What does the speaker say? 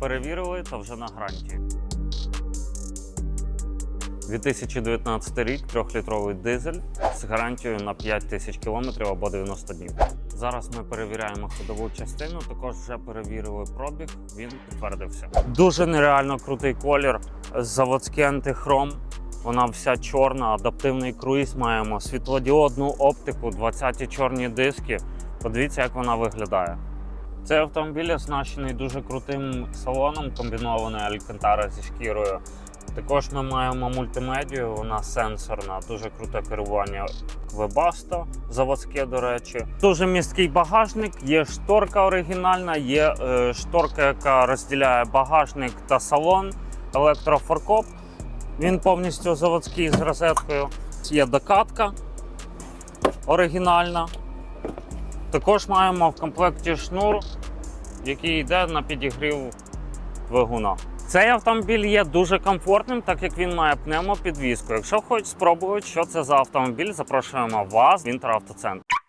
перевірили та вже на гарантії. 2019 рік, 3-літровий дизель з гарантією на 5 тисяч кілометрів або 90 днів. Зараз ми перевіряємо ходову частину. Також вже перевірили пробіг. Він підтвердився. Дуже нереально крутий колір. Заводський антихром. Вона вся чорна, адаптивний круїз маємо, світлодіодну оптику, 20 чорні диски. Подивіться, як вона виглядає. Цей автомобіль оснащений дуже крутим салоном, комбінований Алькантара зі шкірою. Також ми маємо мультимедію, вона сенсорна, дуже круте керування Webasto, заводське, до речі. Дуже місткий багажник, є шторка оригінальна, є е, шторка, яка розділяє багажник та салон, електрофоркоп. Він повністю заводський з розеткою. Є докатка оригінальна. Також маємо в комплекті шнур, який йде на підігрів двигуна. Цей автомобіль є дуже комфортним, так як він має пневмопідвізку. Якщо хочуть спробувати, що це за автомобіль, запрошуємо вас в Інтеравтоцентр.